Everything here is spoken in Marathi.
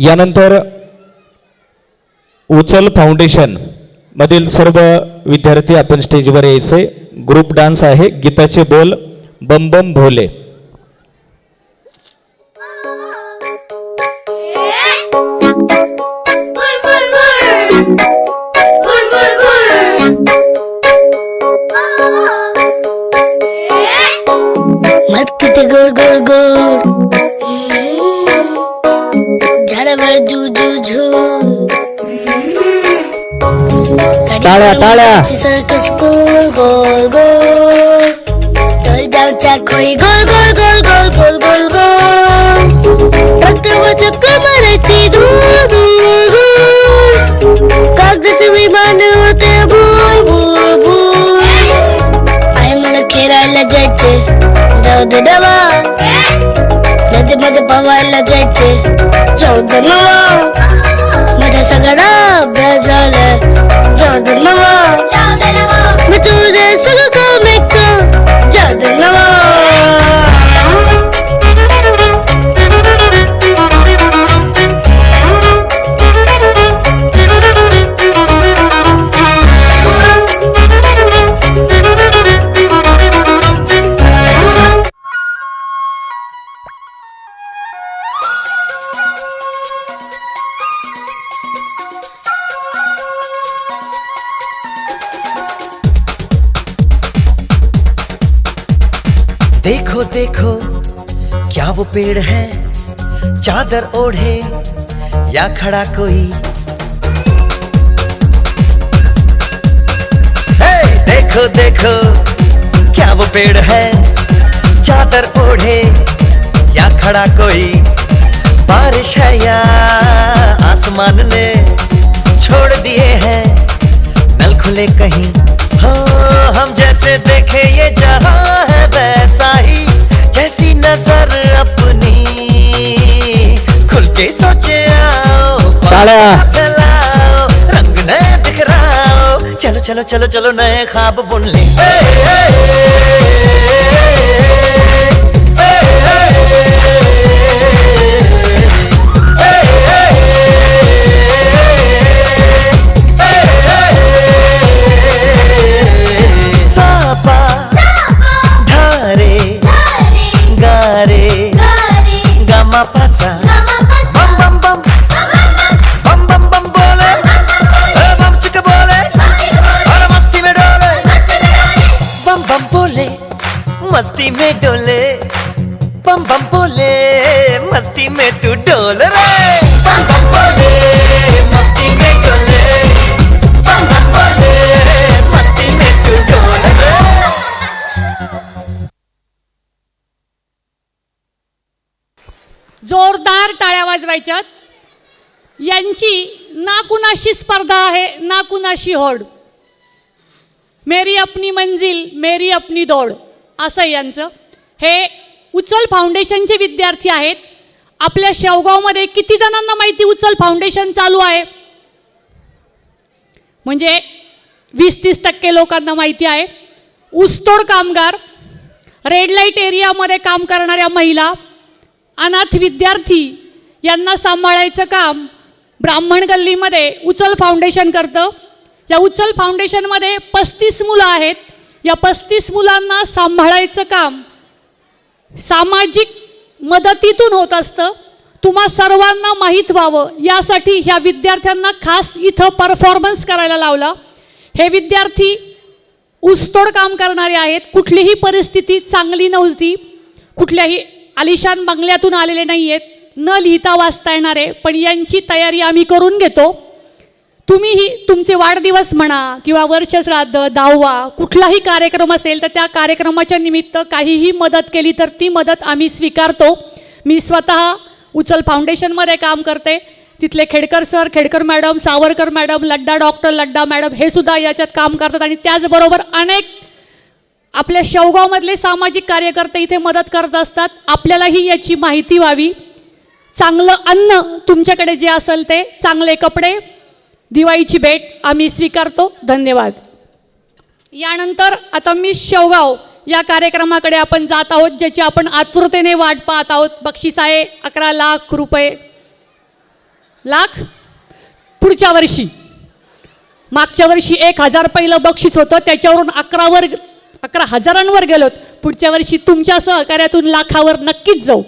यानंतर उचल फाउंडेशन मधील सर्व विद्यार्थी आपण स्टेजवर यायचे. ग्रुप डान्स आहे. गीताचे बोल बम बम भोले. मत किती गोड गोड गोड. টাড়া টাড়া সার্কাস গোল গোল গোল ডল ডাউন চাক হই গোল গোল গোল গোল গোল গোল গোল ডাক্তার ও চক্কর মারাচ্ছি দূর দূর দূর কাগজ বিমানে উড়তে ভুল ভুল ভুল আই এম লাইক কেরালা যাচ্ছে যাও দে দেবা নদী মধ্যে পাওয়ালা যাচ্ছে চৌদ্দ মজা সগড়া বেজালা देखो देखो, क्या वो पेड़ है? चादर ओढ़े या खड़ा कोई? हे देखो देखो, क्या वो पेड़ है? चादर ओढ़े या खड़ा कोई? बारिश है या आसमान ने छोड़ दिए हैं? नल खुले कहीं? हो। जैसे देखे ये जहाँ है वैसा ही जैसी नज़र अपनी। खुल के सोचे आओ। फैलाओ रंग न बिखराओ। चलो चलो चलो चलो नए ख्वाब बुन ले। ए, ए, सापा बम बम बोले मस्ती में तू डोल रे। बम बम बोले मस्ती में डोले बम बम बोले मस्ती में तू डोल रे। जोरदार टाळ्या वाजवायच्यात. यांची ना कुणाशी स्पर्धा आहे ना कुणाशी होड. मेरी अपनी मंजिल मेरी अपनी दौड असं यांचं. हे उचल फाउंडेशनचे विद्यार्थी आहेत. आपल्या शेवगावमध्ये किती जणांना माहिती उचल फाउंडेशन चालू आहे? म्हणजे वीस तीस टक्के लोकांना माहिती आहे. ऊसतोड कामगार रेड लाइट एरियामध्ये काम करणाऱ्या महिला अनाथ विद्यार्थी यांना सांभाळायचं काम ब्राह्मण गल्लीमध्ये उचल फाउंडेशन करतं. या उचल फाउंडेशनमध्ये पस्तीस मुलं आहेत. या पस्तीस मुलांना सांभाळायचं काम सामाजिक मदतीतून होत असतं. तुम्हा सर्वांना माहीत व्हावं. यासाठी ह्या विद्यार्थ्यांना खास इथं परफॉर्मन्स करायला लावला. हे विद्यार्थी ऊसतोड काम करणारे आहेत. कुठलीही परिस्थिती चांगली नव्हती. कुठल्याही आलिशान बंगल्यातून आलेले नाही आहेत न लिहिता वाचता येणारे. पण यांची तयारी आम्ही करून घेतो. तुम्हीही तुमचे वाढदिवस म्हणा किंवा वर्षश्राद्ध दहावा कुठलाही कार्यक्रम असेल तर त्या कार्यक्रमाच्या निमित्त काहीही मदत केली तर ती मदत आम्ही स्वीकारतो. मी स्वतः उचल फाउंडेशनमध्ये काम करते. तिथले Khedkar sir Khedkar madam Savarkar madam Ladda doctor Ladda madam हे सुद्धा याच्यात काम करतात आणि त्याचबरोबर अनेक आपल्या शेवगावमधले सामाजिक कार्यकर्ते इथे मदत करत असतात. आपल्यालाही याची माहिती व्हावी. चांगलं अन्न तुमच्याकडे जे असेल ते चांगले कपडे दिवाळीची भेट आम्ही स्वीकारतो. धन्यवाद. यानंतर आता मी शेवगाव या कार्यक्रमाकडे आपण जात आहोत ज्याची आपण आतुरतेने वाट पाहत आहोत. बक्षीस आहे अकरा लाख रुपये. लाख? पुढच्या वर्षी. मागच्या वर्षी एक हजार पहिलं बक्षीस होतं त्याच्यावरून अकरावर अकरा हजारांवर गेलोत. पुढच्या वर्षी तुमच्या सहकार्यातून लाखावर नक्कीच जाऊ.